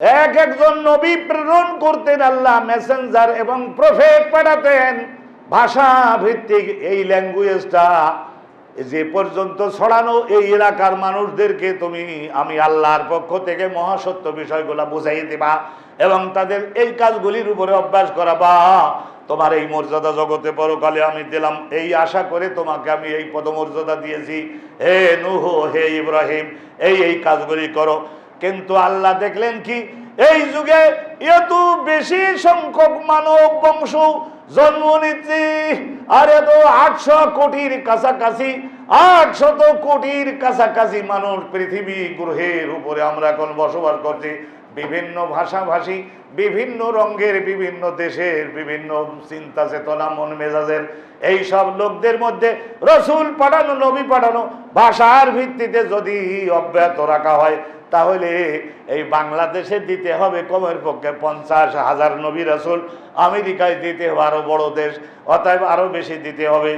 এক একজন নবী প্রেরণ করতেন আল্লাহ মেসেঞ্জার এবং প্রফেট পাঠাতেন। ভাষা ভিত্তিক এই ল্যাঙ্গুয়েজটা যে পর্যন্ত ছড়ানো এই এলাকার মানুষদেরকে তুমি, আমি আল্লাহর পক্ষ থেকে মহাসত্য বিষয়গুলো বুঝাই দিবা এবং তাদের এই কাজগুলির উপরে অভ্যাস করাবা। তোমার এই মর্যাদা জগতে পরকালে আমি দিলাম। এই আশা করে তোমাকে আমি এই পদমর্যাদা দিয়েছি। হে নুহ, হে ইব্রাহিম, এই এই কাজগুলি করো। কিন্তু আল্লাহ দেখলেন কি? এই যুগে এত বেশি সংখ্যক মানব বংশ জন্ম নিচ্ছে, আর এত আটশো কোটির কাছাকাছি, আটশত কোটির কাছাকাছি মানুষ পৃথিবী গ্রহের উপরে আমরা এখন বসবাস করছি। বিভিন্ন ভাষাভাষী, বিভিন্ন রঙের, বিভিন্ন দেশের, বিভিন্ন চিন্তা চেতনা, মন মেজাজের এই সব লোকদের মধ্যে রসুল পাঠানো, নবী পাঠানো ভাষার ভিত্তিতে যদি অব্যাহত রাখা হয় তাহলে এই বাংলাদেশে দিতে হবে কমের পক্ষে পঞ্চাশ হাজার নবী রসুল, আমেরিকায় দিতে হবে আরও বড় দেশ, অতএব আরও বেশি দিতে হবে।